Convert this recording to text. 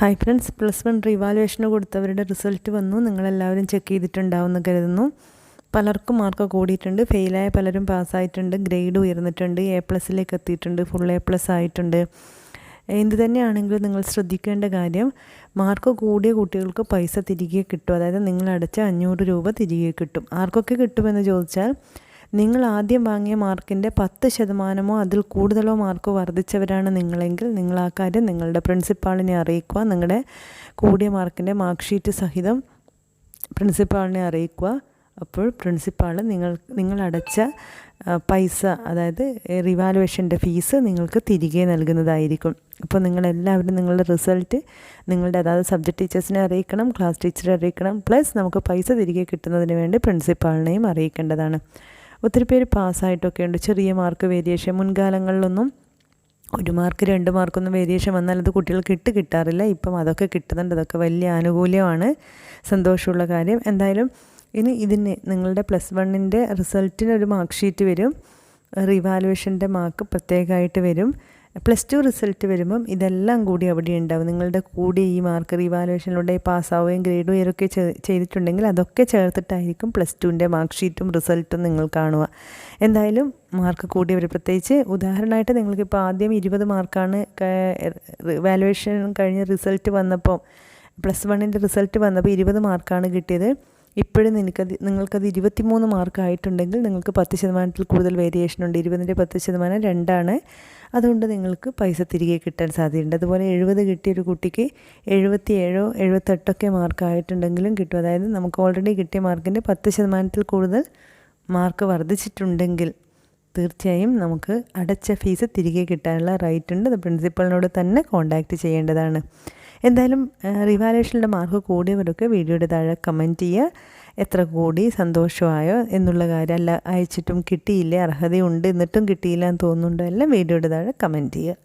Hi friends plus one റിവാലുവേഷന് കൊടുത്തവരുടെ result വന്നു. നിങ്ങളെല്ലാവരും ചെക്ക് ചെയ്തിട്ടുണ്ടാവുമെന്ന് കരുതുന്നു. പലർക്കും മാർക്ക് കൂടിയിട്ടുണ്ട്. ഫെയിലായ പലരും പാസ്സായിട്ടുണ്ട് ഗ്രേഡ് ഉയർന്നിട്ടുണ്ട്. എ പ്ലസിലേക്ക് എത്തിയിട്ടുണ്ട്. ഫുൾ എ പ്ലസ് ആയിട്ടുണ്ട്. എന്ത് തന്നെയാണെങ്കിലും നിങ്ങൾ ശ്രദ്ധിക്കേണ്ട കാര്യം മാർക്ക് കൂടിയ കുട്ടികൾക്ക് പൈസ തിരികെ കിട്ടും. അതായത് നിങ്ങൾ അടച്ച അഞ്ഞൂറ് രൂപ തിരികെ കിട്ടും. ആർക്കൊക്കെ കിട്ടുമെന്ന് ചോദിച്ചാൽ നിങ്ങൾ ആദ്യം വാങ്ങിയ മാർക്കിന്റെ പത്ത് ശതമാനമോ അതിൽ കൂടുതലോ മാർക്ക് വർദ്ധിച്ചവരാണ് നിങ്ങളെങ്കിൽ നിങ്ങൾ ആ കാര്യം നിങ്ങളുടെ പ്രിൻസിപ്പാളിനെ അറിയിക്കുക. നിങ്ങളുടെ കൂടിയ മാർക്കിന്റെ മാർക്ക് ഷീറ്റ് സഹിതം പ്രിൻസിപ്പാളിനെ അറിയിക്കുക. അപ്പോൾ പ്രിൻസിപ്പാൾ നിങ്ങൾ നിങ്ങൾ അടച്ച പൈസ അതായത് റിവാലുവേഷന്റെ ഫീസ് നിങ്ങൾക്ക് തിരികെ നൽകുന്നതായിരിക്കും. അപ്പോൾ നിങ്ങളെല്ലാവരും നിങ്ങളുടെ റിസൾട്ട് നിങ്ങളുടെ അതായത് സബ്ജക്ട് ടീച്ചേഴ്സിനെ അറിയിക്കണം ക്ലാസ് ടീച്ചറെ അറിയിക്കണം. പ്ലസ് നമുക്ക് പൈസ തിരികെ കിട്ടുന്നതിന് വേണ്ടി പ്രിൻസിപ്പാളിനെയും അറിയിക്കേണ്ടതാണ്. ഒത്തിരി പേര് പാസ്സായിട്ടൊക്കെ ഉണ്ട് ചെറിയ മാർക്ക് വേരിയേഷൻ മുൻകാലങ്ങളിലൊന്നും ഒരു മാർക്ക് രണ്ട് മാർക്കൊന്നും വേരിയേഷൻ വന്നാൽ അത് കുട്ടികൾക്ക് ഇട്ട് കിട്ടാറില്ല. ഇപ്പം അതൊക്കെ കിട്ടുന്നുണ്ട്. അതൊക്കെ വലിയ ആനുകൂല്യമാണ്. സന്തോഷമുള്ള കാര്യം. എന്തായാലും ഇനി ഇതിന് നിങ്ങളുടെ പ്ലസ് വണ്ണിന്റെ റിസൾട്ടിന് ഒരു മാർക്ക് ഷീറ്റ് വരും. റിവാലുവേഷന്റെ മാർക്ക് പ്രത്യേകമായിട്ട് വരും. പ്ലസ് ടു റിസൾട്ട് വരുമ്പം ഇതെല്ലാം കൂടി അവിടെ ഉണ്ടാവും. നിങ്ങളുടെ കൂടി ഈ മാർക്ക് റിവാലുവേഷനിലൂടെ പാസ്സാവുകയും ഗ്രേഡ് ഉയരൊക്കെ ചെയ്തിട്ടുണ്ടെങ്കിൽ അതൊക്കെ ചേർത്തിട്ടായിരിക്കും പ്ലസ് ടുവിന്റെ മാർക്ക് ഷീറ്റും റിസൾട്ടും നിങ്ങൾ കാണുക. എന്തായാലും മാർക്ക് കൂടിയവർ പ്രത്യേകിച്ച് ഉദാഹരണമായിട്ട് നിങ്ങൾക്കിപ്പോൾ ആദ്യം ഇരുപത് മാർക്കാണ് വാലുവേഷൻ കഴിഞ്ഞ് റിസൾട്ട് വന്നപ്പോൾ പ്ലസ് വണ്ണിന്റെ റിസൾട്ട് വന്നപ്പോൾ ഇരുപത് മാർക്കാണ് കിട്ടിയത്. ഇപ്പോഴും നിനക്കത് നിങ്ങൾക്കത് ഇരുപത്തിമൂന്ന് മാർക്ക് ആയിട്ടുണ്ടെങ്കിൽ നിങ്ങൾക്ക് പത്ത് ശതമാനത്തിൽ കൂടുതൽ വേരിയേഷൻ ഉണ്ട്. ഇരുപതിന്റെ പത്ത് ശതമാനം രണ്ടാണ്. അതുകൊണ്ട് നിങ്ങൾക്ക് പൈസ തിരികെ കിട്ടാൻ സാധ്യതയുണ്ട്. അതുപോലെ എഴുപത് കിട്ടിയ ഒരു കുട്ടിക്ക് എഴുപത്തിയേഴോ എഴുപത്തെട്ടൊക്കെ മാർക്ക് ആയിട്ടുണ്ടെങ്കിലും കിട്ടും. അതായത് നമുക്ക് ഓൾറെഡി കിട്ടിയ മാർക്കിന്റെ പത്ത് ശതമാനത്തിൽ കൂടുതൽ മാർക്ക് വർദ്ധിച്ചിട്ടുണ്ടെങ്കിൽ തീർച്ചയായും നമുക്ക് അടച്ച ഫീസ് തിരികെ കിട്ടാനുള്ള റൈറ്റ് ഉണ്ട്. അത് പ്രിൻസിപ്പളിനോട് തന്നെ കോൺടാക്റ്റ് ചെയ്യേണ്ടതാണ്. എന്തായാലും റിവാലുവേഷനിലെ മാർക്ക് കൂടിയവരൊക്കെ വീഡിയോയുടെ താഴെ കമന്റ് ചെയ്യുക. എത്ര കൂടി സന്തോഷമായോ എന്നുള്ള കാര്യം അല്ല അയച്ചിട്ടും കിട്ടിയില്ല അർഹതയുണ്ട് എന്നിട്ടും കിട്ടിയില്ല എന്ന് തോന്നുന്നുണ്ടോ എല്ലാം വീഡിയോയുടെ താഴെ കമന്റ് ചെയ്യുക.